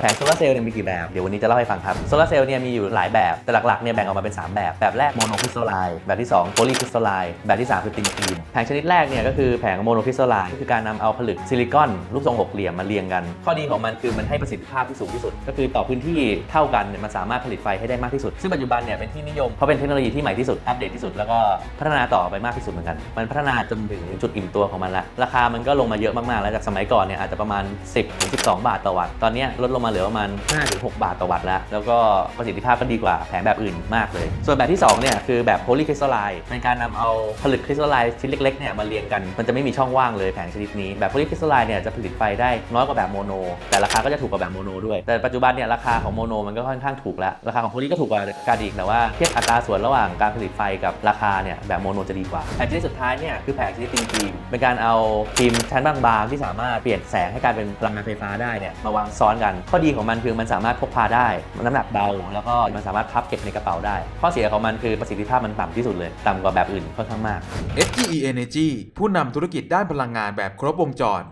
แผงโซลาร์เซลล์เนี่ยมีกี่แบบ เดี๋ยววันนี้จะเล่าให้ฟังครับ โซลาร์เซลล์เนี่ยมีอยู่หลายแบบ แต่หลักๆเนี่ยแบ่งออกมาเป็น 3 แบบ แบบแรกโมโนคริสตัลไลน์แบบที่ 2 โพลีคริสตัลไลน์แบบที่ 3 คือตินฟีนแผงชนิดแรกเนี่ยก็คือแผงโมโนคริสตัลไลน์คือการนำเอาผลึกซิลิคอนรูปทรงหกเหลี่ยมมาเรียงกัน ข้อดีของมันคือมันให้ประสิทธิภาพที่สูงที่สุด ก็คือต่อพื้นที่เท่ากันเนี่ยมันสามารถผลิตไฟให้ได้มากที่สุด ซึ่งปัจจุบันเนี่ยเป็นที่นิยม เพราะเป็นเทคโนโลยีที่ใหม่ที่สุด อัปเดตที่สุด แล้วก็พัฒนาต่อไปมากที่สุดเหมือนกัน มันพัฒนาจนถึงจุดอิ่มตัวของมันละ ราคามันก็ลงมาเยอะมากๆ แล้วจากสมัยก่อนเนี่ยอาจจะประมาณ 10-12 บาทต่อวัตต์ตอนนี้ลดลงมาเหลือประมาณ5ถึง6บาทต่อวัตต์แล้ว แล้วก็ประสิทธิภาพก็ดีกว่าแผงแบบอื่นมากเลย ส่วนแบบที่2เนี่ยคือแบบโพลีคริสตัลไลน์เป็นการนำเอาผลึกคริสตัลไลน์ชิ้นเล็กๆเนี่ยมาเรียงกัน มันจะไม่มีช่องว่างเลยแผงชนิดนี้ แบบโพลีคริสตัลไลน์เนี่ยจะผลิตไฟได้น้อยกว่าแบบโมโน แต่ราคาก็จะถูกกว่าแบบโมโนด้วย แต่ปัจจุบันเนี่ยราคาของโมโนมันก็ค่อนข้างถูกแล้ว ราคาของโพลีก็ถูกกว่ากันอีกแต่ว่าเทียบอัตราส่วนระหว่างการผลิตไฟกับราคาเนี่ยแบบโมโนจะดีกว่า แผงชนิดสุดท้ายเนี่ยคือแผงชนิดตินฟิล์มเป็นการเอาฟิล์มชั้นบางๆที่สามารถเปลี่ยนแสงให้กลายเป็นพลังงานไฟฟ้าได้เนี่ยมาวางซ้อนกันข้ออดีของมันคือมันสามารถพกพาได้น้ำหนักเบา แล้วก็มันสามารถพับเก็บในกระเป๋าได้ ข้อเสียของมันคือประสิทธิภาพมันต่ำที่สุดเลย ต่ำกว่าแบบอื่นค่อนข้างมาก SGE Energy ผู้นำธุรกิจด้านพลังงานแบบครบวงจร